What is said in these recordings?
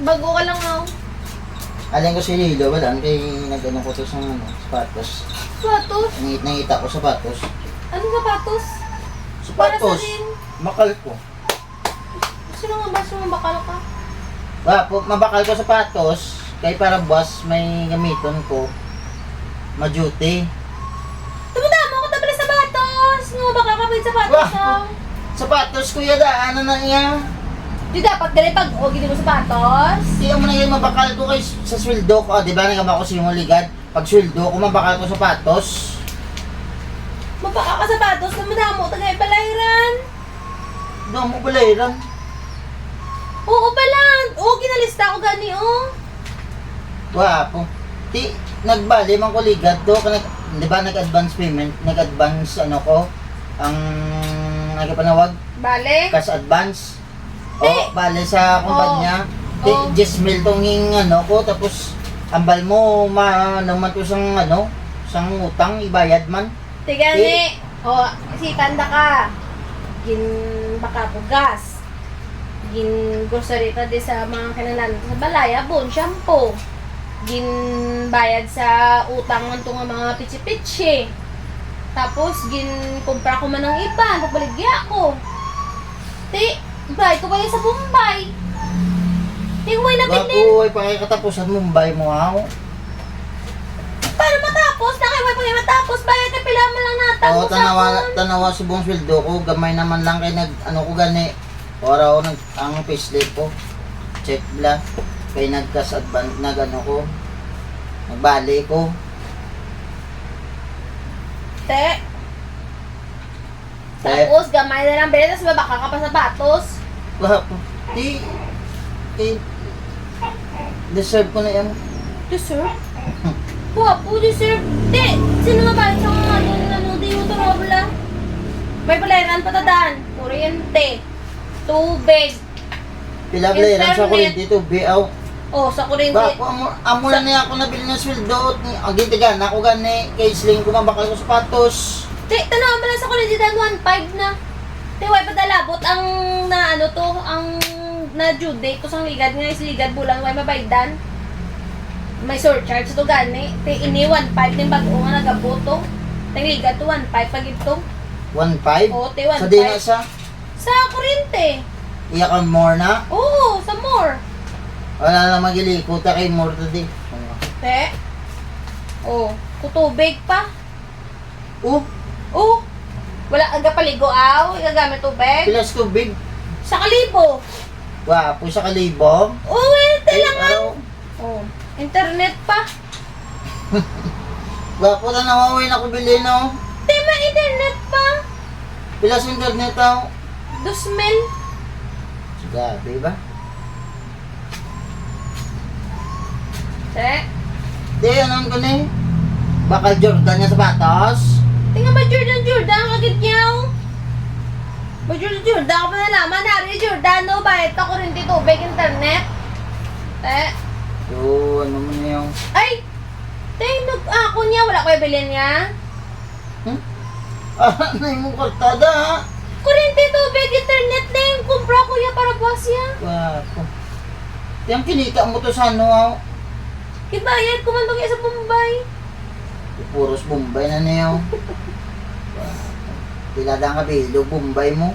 Bago ka lang oh. Alin ko si Lilo, wala. Kay nag-ano ko to sa ano, sapatos. Sapatos? Nangit nangita ko sapatos. Ano sapatos? Para sa Sapatos. rin. Bakal ko. Sino nga ba? Sino bakal ka? Ba, po, mabakal ko sapatos. Kay para buwas may gamiton ko. Maduty. Tumutama ako tabali sapatos! Nga ba kakapit sapatos Wah! ah? Sapatos kuya da, ano na iya? Di dapat gali pag o gini mo sapatos? Tiyan mo na yan, mabakal ko kay sa sweldo ko. Ah, di ba nagama ko sa yung ligad? Pag sweldo ko, mabakal ko sapatos. Mapaka ka sapatos, tumutama ko tagay palahiran. Doon mo balayran. Oo pala. Oo, ginalista ko gani oh. Wapo. Ti, nagbali man ko ligad do. Nag, di ba nag-advance payment? Nag-advance ano ko? Ang nagpanawag? Bale? Cash advance. O, Eh. bali sa kumpanya. Ti, Oh. 10 mil tong yung ano ko. Tapos, ambal mo, ma, naman to sang ano, sang utang, ibayad man. Tigani. O, si tanda ka. Gin baka ko gas. Gin grocery ta di sa mga kanalan sa balaya, bon, shampoo. Gin bayad sa utang man to nga mga pichi-pichi. Tapos, gin kumpra ko man ng iba, nagbaligya ko. Ti, bay ko ba yun sa Bombay? Ti, huwag na bilin. Wapo, ay pakikatapusan Mumbai mo ha. Paano matapos? Nakiway pa kayo matapos. Bayad na pila mo lang natapos Oo, tanawa, ako. tanawa sa buong sweldo ko. Gamay naman lang kay nag, ano ko gani. Ora ako nag, ang payslip ko. Check bla. Kay nagkas advance, nag ano ko. Nagbali ko. Te. Tapos, gamay na lang tapos babaka ka pa sa batos. Wapo. Di, eh, deserve ko na yan. Deserve? Wapo, deserve. Te, sino ba isang ano, ano, di mo tumabla? May palayaran pa tadaan. Kuryente. Tubig. Pilaglayran sa Internet. kuryente to. Biaw. Oh, sa kuryente. Wapo, amo, amo na niya ako nabili ng sweldo. Ang gitigan, ako gani. Kay sling ko mabakal ko sapatos. Te, tanaw mo lang sa kuryente daan 1.5 na. Te, way pa dalabot ang na ano to, ang na due date ko sa ligad nga is ligad bulan way mabaydan. May surcharge to gani. Te, ini 1.5 din bago nga nagaboto. Te, ligad to 1.5 pag ito. 1.5. Oo, te, 1.5. Sa di na sa, Sa kuryente. iyak ang more na. Oo, sa more. Wala na magilikot kay more today. Te. Oh, kutubig pa. Oh, Oh, wala ang kapaligo aw, igagamit tubig. pilas tubig. Sa kalibo. Wapo sa kalibo. Oh, well, te Ay, lang ah. araw. Oh, internet pa. Wapo na nawaway na ko bili no. Te, may internet pa. Pilas internet tao. Dusmil. Gabi ba? Te, Di, anong ko ni? Bakal Jordan niya sa batos. tingnan ba Jordan Jordan agad niyaw? Ba Jordan Jordan ako nalaman, Hari Jordan, no, bayad ka kuryente tubig, internet. Te, Yo, ano mo na yung... ay, te, nag ako niya, wala ko bilhin niya. Hmm? Ah, ano yung kortada ha? Kuryente tubig, internet na yung kumpra ko ya para buwas ya. Wapo. Yung kinita mo to sa ano ha? Ibayad ko man to kaya sa Bombay. Puros Bombay na niyo. Tiladang ka bilog, Bombay mo.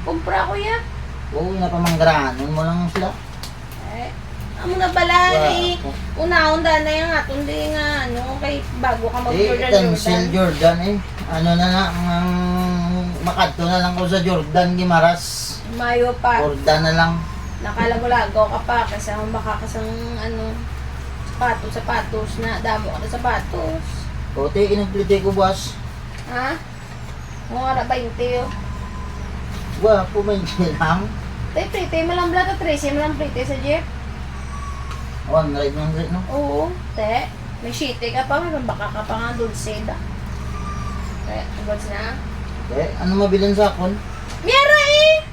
Kumpra ko ya. Oo, napamanggranon mo lang sila. Eh, amo na bala, eh, Wapo. unahon da na yung atong di nga, ano, kay bago ka Eh, mag-Jordan cancel Jordan. Jordan eh. Ano na lang, ang makadto na lang ko sa Jordan, Gimaras. Mayo pa. Jordan na lang. Nakalagulago ka pa kasi ang baka kasang ano, sapatos, sapatos na, damo ka na sapatos. O, te, inuplite ko, boss. Ha? Mga ara 20 oh. Wapo, may lang. Tay, pretty mo lang blaga, Tracy mo lang pretty sa jeep. One ride ng ride, no? Oo, te. May shitty ka pa, may baka ka pa nga dulceda. Te, agad na. Eh, ano mabilin sa akon? Mira eh!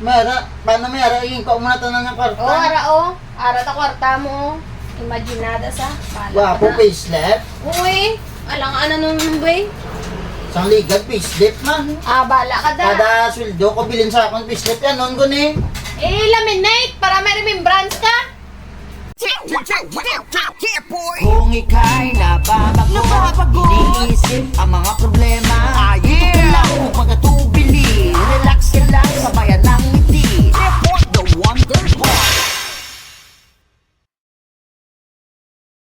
Mera, paano mera? Yung ka muna tanan ng kwarta. Oo, ara oh. Ara ta kwarta mo. Imaginada sa. Pala ka na. payslip. Uy, alang ano nung bay? Sang ligad, payslip man. Ah, bala ka da. Kada sweldo ko bilin sa akong payslip yan, noon ko ni. Eh. eh, laminate para may remembrance ka. Kung ika'y nababago, iniisip ang mga problema. Ah, yeah!